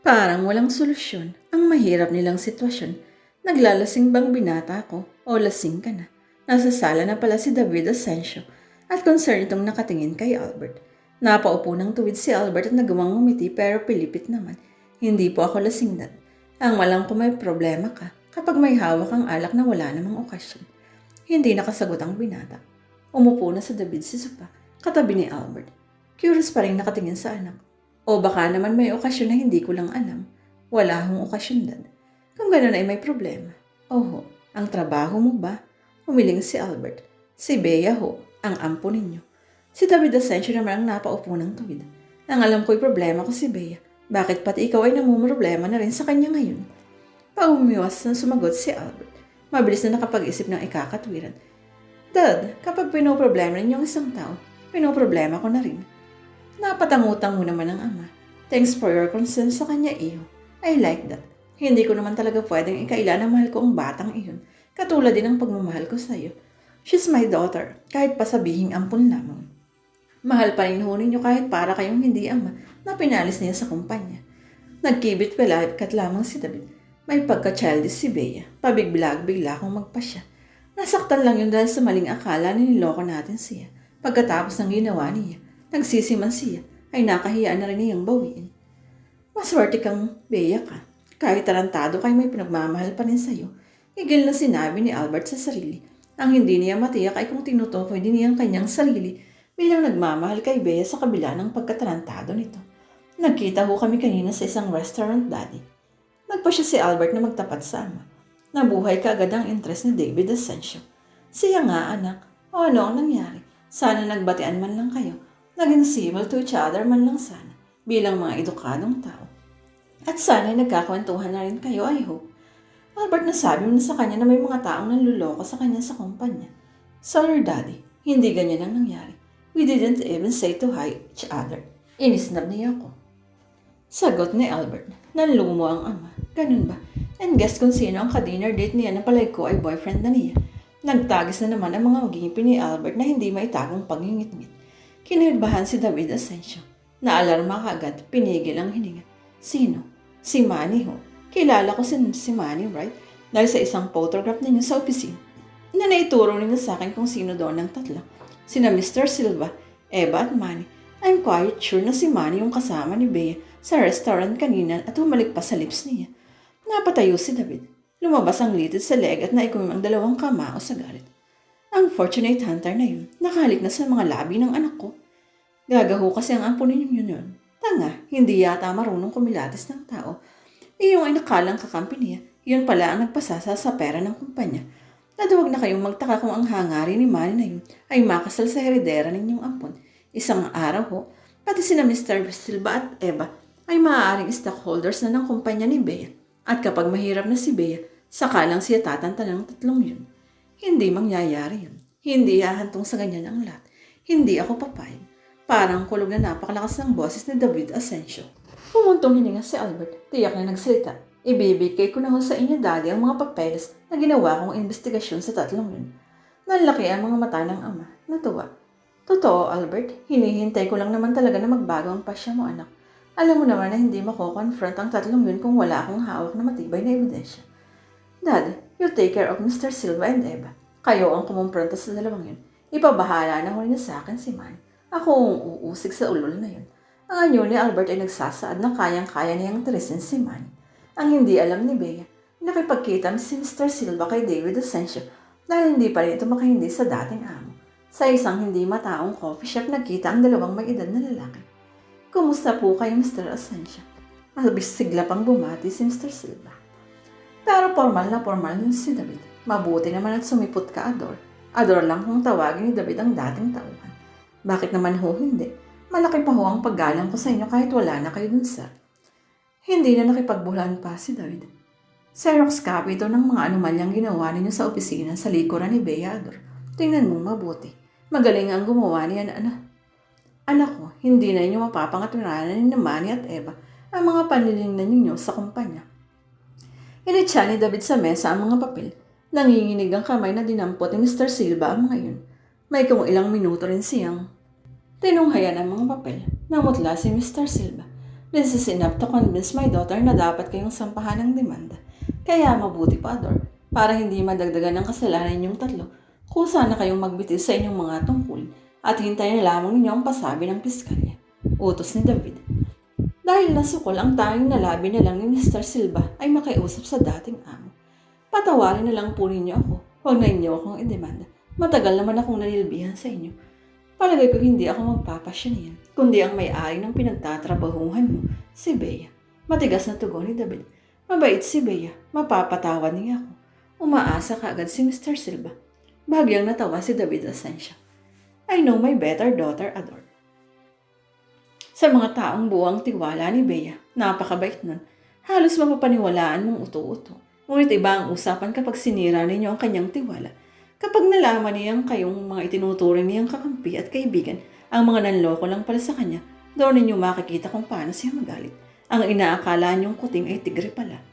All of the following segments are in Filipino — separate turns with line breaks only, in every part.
Parang walang solusyon ang mahirap nilang sitwasyon. Naglalasing bang binata ko o lasing ka na? Nasa sala na pala si David Asensio at concern itong nakatingin kay Albert. Napaupo ng tuwid si Albert at nagawang umiti pero pilipit naman. Hindi po ako lasing dad. Ang malang kung may problema ka kapag may hawak ang alak na wala namang okasyon. Hindi nakasagot ang binata. Umupo na sa David si Supa, katabi ni Albert. Curious pa rin nakatingin sa anak. O baka naman may okasyon na hindi ko lang alam. Wala akong okasyon dad. Kung gano'n ay may problema. Oho, ang trabaho mo ba? Humiling si Albert. Si Bea ho, ang ampo ninyo. Si David Asensio naman ang napaupo ng tuwid. Ang alam ko'y problema ko si Bea. Bakit pati ikaw ay namumroblema na rin sa kanya ngayon? Paumiwas na sumagot si Albert. Mabilis na nakapag-isip ng ikakatwiran. Dad, kapag pinoproblema ninyo ang isang tao, pinoproblema ko na rin. Napatangutang mo naman ang ama. Thanks for your concern sa kanya, iho. I like that. Hindi ko naman talaga pwedeng ikaila na mahal ko ang batang iyon. Katulad din ng pagmamahal ko sa iyo. She's my daughter, kahit pa sabihing ampun lamang. Mahal pa rin ho ninyo kahit para kayong hindi ama na pinalis niya sa kumpanya. Nagkibit pala kat lamang si David. May pagka-childish si Bea. Pabigbilag-bigla akong magpasya. Nasaktan lang yun dahil sa maling akala na niloko natin siya. Pagkatapos ng ginawa niya, nagsisiman siya, ay nakahiya na rin niyang bawiin. Maswerte kang Bea ka. Kahit tarantado kay may pinagmamahal pa rin sa'yo. Igil na sinabi ni Albert sa sarili. Ang hindi niya matiyak ay kung tinutukoy din niya ang kanyang sarili bilang nagmamahal kay Bea sa kabila ng pagkatarantado nito. Nagkita ho kami kanina sa isang restaurant, Daddy. Nagpa siya si Albert na magtapat sa ama. Nabuhay ka agad ang interest ni David Asensio. Siya nga, anak. O ano ang nangyari? Sana nagbatian man lang kayo. Naging civil to each other man lang sana. Bilang mga edukadong tao. At sana'y nagkakwentuhan na rin kayo, I hope. Albert nasabi mo na sa kanya na may mga taong nanluloko sa kanya sa kumpanya. Sorry, Daddy. Hindi ganyan ang nangyari. We didn't even say to hi each other. Inisnab niya ako. Sagot ni Albert. Nanlumo ang ama. Ganun ba? And guess kung sino ang ka-dinner date niya na palay ko ay boyfriend na niya. Nagtagis na naman ang mga magiging ni Albert na hindi maitagong pangingit-ngit. Kinirbahan si David Asensio. Naalarma kaagad, pinigil ang hininga. Sino? Si Manny ho. Kilala ko si, si Manny, right? Dahil sa isang photograph ninyo sa opisina. Na naituro ninyo sa akin kung sino doon ng tatlo. Sina Mr. Silva, Eva at Manny. I'm quite sure na si Manny yung kasama ni Bea sa restaurant kanina at humalik pa sa lips niya. Napatayo si David. Lumabas ang litid sa leg at naikumim ang dalawang kamao sa galit. Ang fortunate hunter na yun, nakahalik na sa mga labi ng anak ko. Gagaho kasi ang ampo ninyo yun yun. Tanga, hindi yata marunong kumilatis ng tao. Iyong ay nakalang kakampi niya, yun pala ang nagpasasa sa pera ng kumpanya. Naduwag na kayong magtaka kung ang hangarin ni Manny na yun ay makasal sa heredera ninyong ampon. Isang araw ho, pati sina Mr. Silva at Eva ay maaaring stockholders na ng kumpanya ni Bea. At kapag mahirap na si Bea, saka lang siya tatanta ng tatlong yun. Hindi mangyayari yun. Hindi hahantong sa ganyan ang lahat. Hindi ako papayag. Parang kulog na napakalakas ng boses ni David Asensio. Pumuntong hininga si Albert. Tiyak na nagsalita. Ibibigay ko na ho sa inyo daddy ang mga papeles na ginawa kong investigasyon sa tatlong yun. Nalaki ang mga mata ng ama. Natuwa. Totoo, Albert. Hinihintay ko lang naman talaga na magbago ang pasya mo, anak. Alam mo naman na hindi mako-confront ang tatlong yun kung wala akong hawak na matibay na ebidensya. Dad, you take care of Mr. Silva and Eva. Kayo ang kumumpronta sa dalawang yun. Ipabahala na ho niya sa akin si Man. Ako ang uusig sa ulol na yun. Ang anyo ni Albert ay nagsasaad na kayang-kaya niyang tirisin si Man. Ang hindi alam ni Bea, nakipagkita si Mr. Silva kay David Asensio dahil hindi pa rin ito makahindi sa dating amo. Sa isang hindi mataong coffee shop nagkita ang dalawang mag-edad na lalaki. Kumusta po kayo, Mr. Asensio? Mabis sigla pang bumati si Mr. Silva. Pero formal na formal din si David. Mabuti naman at sumipot ka, Ador. Ador lang kung tawagin ni David ang dating tauhan. Bakit naman ho hindi? Malaki pa ho ang paggalang ko sa inyo kahit wala na kayo dun sa... Hindi na nakipagbulan pa si David. Xerox copy ito ng mga anomalyang ginawa ninyo sa opisina sa likuran ni Bea Ador. Tingnan mo mabuti. Magaling ang gumawa niya na ano. Anak ko, hindi na ninyo mapapangatunanan ni Manny at Eva ang mga panlilingnan ninyo sa kumpanya. Initsa ni David sa mesa ang mga papel. Nanginginig ang kamay na dinampot ni Mr. Silva ang mga yun. May kung ilang minuto rin siyang tinunghayan ang mga papel. Namutla si Mr. Silva. This is enough to convince my daughter na dapat kayong sampahan ng demanda. Kaya mabuti pa, Ador, para hindi madagdagan ng kasalanan ninyong tatlo, kusa na kayong magbitis sa inyong mga tungkol at hintayin na lamang ninyo ang pasabi ng piskalya. Utos ni David. Dahil nasukol ang tanging nalabi na lang ni Mr. Silva ay makiusap sa dating amo. Patawarin na lang po ninyo ako. Huwag na inyo akong idemanda. Matagal naman akong nanilbihan sa inyo. Palagay ko hindi ako magpapasya niyan, kundi ang may-ari ng pinagtatrabahuhan mo, si Bea. Matigas na tugon ni David. Mabait si Bea, mapapatawad niya ako. Umaasa kaagad si Mr. Silva. Bagyang natawa si David Asensio. I know my better daughter, Ador. Sa mga taong buwang tiwala ni Bea, napakabait nun. Halos mapapaniwalaan mong uto-uto. Ngunit iba ang usapan kapag sinira ninyo ang kanyang tiwala. Kapag nalaman niyang kayong mga itinuturing niyang kakampi at kaibigan, ang mga nanloko lang pala sa kanya, doon ninyo makikita kung paano siya magalit. Ang inaakala niyong kuting ay tigre pala.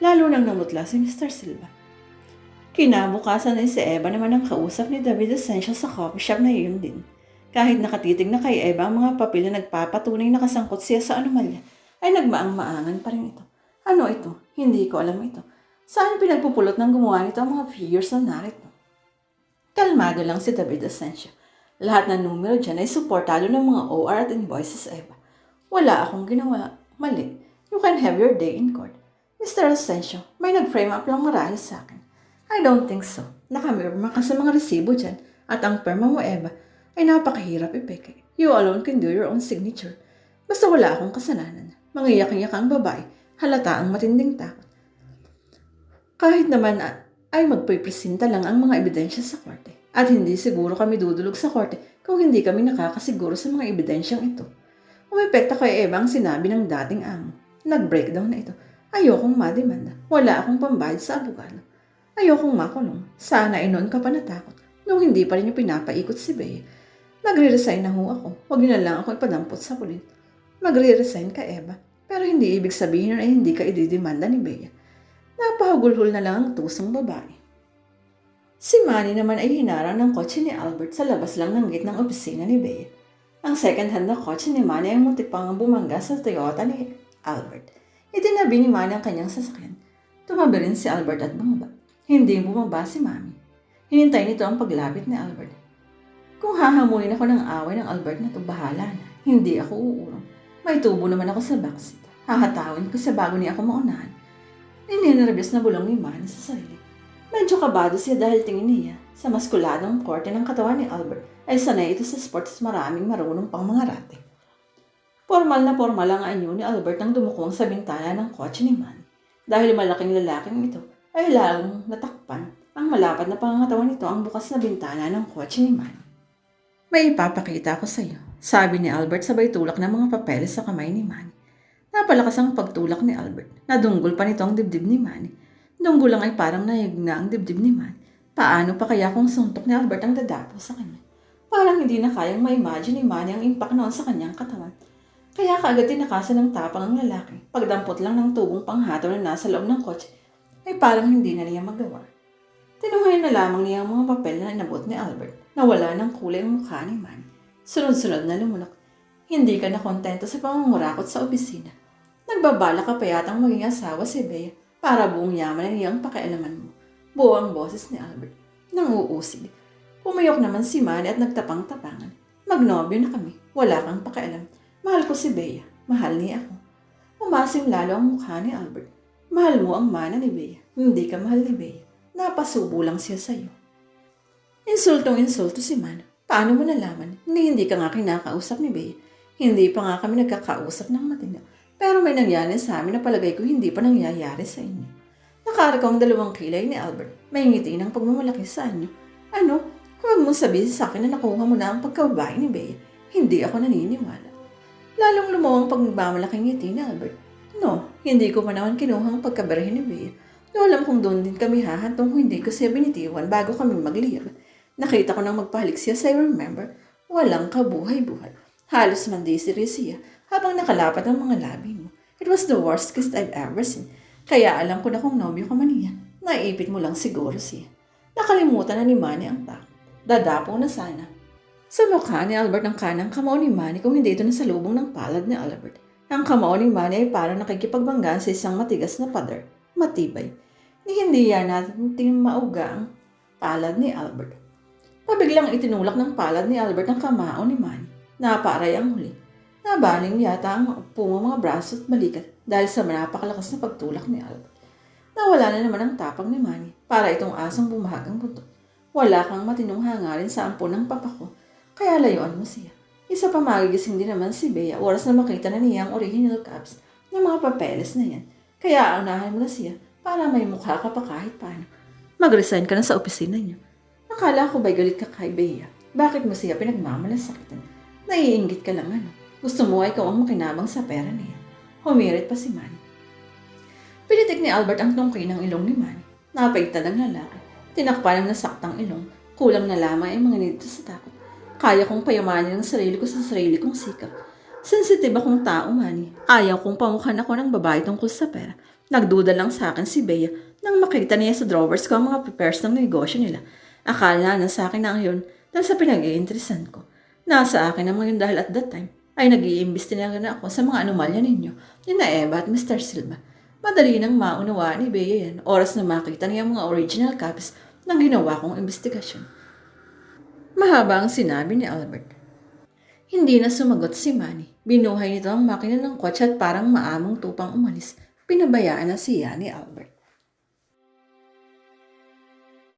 Lalo nang namutla si Mr. Silva. Kinabukasan ay si Eva naman ang kausap ni David Essential sa coffee shop na iyon din. Kahit nakatitig na kay Eva ang mga papel na nagpapatunay na kasangkot siya sa anomalya, ay nagmaang-maangan pa rin ito. Ano ito? Hindi ko alam ito. Saan pinagpupulot ng gumawa nito ang mga figures na narito? Kalmado lang si David Asensio. Lahat ng numero dyan ay suportado ng mga OR at invoices, Eva. Wala akong ginawa. Mali. You can have your day in court. Mr. Asensio, may nag-frame up lang marahil sa akin. I don't think so. Nakamirma ka sa mga resibo dyan at ang perma mo, Eva, ay napakahirap ipeke. You alone can do your own signature. Basta wala akong kasalanan. Mangiyak-iyak ang babae. Halata ang matinding takot. Kahit naman ah, ay magpipresenta lang ang mga ebidensya sa korte. At hindi siguro kami dudulog sa korte kung hindi kami nakakasiguro sa mga ebidensyang ito. Umepekta kay Eva ang sinabi ng dating amo. Nag-breakdown na ito. Ayokong mademanda. Wala akong pambayad sa abogado. Ayokong makulong. Sana ay noon ka pa natakot nung hindi pa rin yung pinapaikot si Bea. Magre-resign na ho ako. Huwag niyo na lang ako ipadampot sa kulit. Magre-resign ka, Eva. Pero hindi ibig sabihin na hindi ka ididemanda ni Bea. Napahagulhol na lang ang tusang babae. Si Manny naman ay hinarang ng kotse ni Albert sa labas lang ng gate ng opisina ni Bea. Ang second-hand na kotse ni Manny ay muntik pang bumangga sa Toyota ni Albert. Itinabi ni Manny ang kanyang sasakyan. Tumabi rin si Albert at bumaba. Hindi bumaba si Mami. Hinintay nito ang paglapit ni Albert. Kung hahamunin ako ng away ng Albert na to, bahala na. Hindi ako uurong. May tubo naman ako sa backseat. Hahatawin ko sa bago niya ako maunahan. Ninenervyos na bulong ni Manny sa sarili. Medyo kabado siya dahil tingin niya sa maskuladong korte ng katawan ni Albert ay sanay ito sa sports maraming marunong pang mga rate. Formal na formal ang anyo ni Albert nang dumukong sa bintana ng kotse ni Manny. Dahil malaking lalaking ito ay lalong natakpan ang malapad na pangangatawan nito ang bukas na bintana ng kotse ni Manny. May ipapakita ko sa iyo, sabi ni Albert sabay tulak ng mga papeles sa kamay ni Manny. Napalakas ang pagtulak ni Albert. Nadunggol pa nito ang dibdib ni Manny. Dunggol lang ay parang nayagna ang dibdib ni Manny. Paano pa kaya kung suntok ni Albert ang dadapo sa kanya? Parang hindi na kayang ma-imagine ni Manny ang impact noon sa kanyang katawan. Kaya kaagad tinakasan ng tapang ang lalaki. Pagdampot lang ng tubong panghato na nasa loob ng kotse, ay parang hindi na niya magawa. Tinungayan na lamang niya ang mga papel na inabot ni Albert na wala ng kulay ang mukha ni Manny. Sunod-sunod na lumunok. Hindi ka na kontento sa pangungurakot sa opisina. Nagbabala ka pa yatang maging asawa si Bea para buong yaman na niyang pakialaman mo. Buo ang boses ni Albert. Nang uusig. Pumiyok naman si Manny at nagtapang-tapangan. Magnobyo na kami. Wala kang pakialam. Mahal ko si Bea. Mahal niya ako. Umasim lalo ang mukha ni Albert. Mahal mo ang mana ni Bea. Hindi ka mahal ni Bea. Napasubo lang siya sa'yo. Insultong insulto si Man. Paano mo nalaman? Hindi, hindi ka nga kinakausap ni Bea. Hindi pa nga kami nagkakausap ng matino. Pero may nangyari sa amin na palagay ko hindi pa nangyayari sa inyo. Nakarako ang dalawang kilay ni Albert. May ngiti ng pagmamalaki sa inyo. Ano? Huwag mong sabihin sa akin na nakuha mo na ang pagkababae ni Bea. Hindi ako naniniwala. Lalong lumaw ang pagmamalaking ngiti ni Albert. No, hindi ko pa naman kinuha ang pagkabarehin ni Bea. No, alam kong doon din kami hahantong kung hindi ko siya binitiwan bago kami magliyab. Nakita ko nang magpahalik siya sa remember. Walang kabuhay-buhay. Halos mandisiri siya habang nakalapat ang mga labi mo. It was the worst kiss I've ever seen. Kaya alam ko na kung nobyo ka man niya. Naipit mo lang siguro siya. Nakalimutan na ni Manny ang takot. Dadapo na sana. Sa mukha ni Albert ang kanang kamao ni Manny kung hindi ito nasalubong ng palad ni Albert. Ang kamao ni Manny ay parang nakikipagbanggaan sa isang matigas na pader. Matibay. Ni hindi yan natin mauga ang palad ni Albert. Pabiglang itinulak ng palad ni Albert ang kamao ni Manny. Naparay ang huli. Nabaling yata ang pumang mga braso at balikat dahil sa napakalakas na pagtulak ni Albert. Nawala na naman ang tapang ni Manny para itong asong bumahagang buto. Wala kang matinong hangarin sa ampon ng papa ko, kaya layuan mo siya. Isa pa magigising din naman si Bea oras na makita na niya ang original caps ng mga papeles na yan. Kaya unahan mo na siya para may mukha ka pa kahit paano. Mag-resign ka na sa opisina niyo. Akala ko ba'y galit ka kay Bea? Bakit mo siya pinagmamalasaktan? Naiingit ka lang. Gusto mo ay ikaw ang makinabang sa pera niya. Humirit pa si Manny. Pinitik ni Albert ang tungkay ng ilong ni Manny. Napaigtad ang lalaki. Tinakpan ang nasaktang ilong. Kulang na lamang ay mga nito sa takot. Kaya kong payamanin ang sarili ko sa sarili kong sikap. Sensitive akong tao, Manny. Ayaw kong pamukhan ako ng babae tungkol sa pera. Nagduda lang sa akin si Bea nang makita niya sa drawers ko ang mga papers ng negosyo nila. Akala na sa akin na yun dahil sa pinag-iinteresan ko. Nasa akin naman yun dahil at that time ay nag-iimbis din na ako sa mga anomalya ninyo, ni na Eva at Mr. Silva. Madali nang maunawaan ni Bea yan, oras na makita niya mga original copies ng ginawa kong investigasyon. Mahaba ang sinabi ni Albert. Hindi na sumagot si Manny. Binuhay nito ang makina ng kotse at parang maamong tupang umalis. Pinabayaan na siya ni Albert.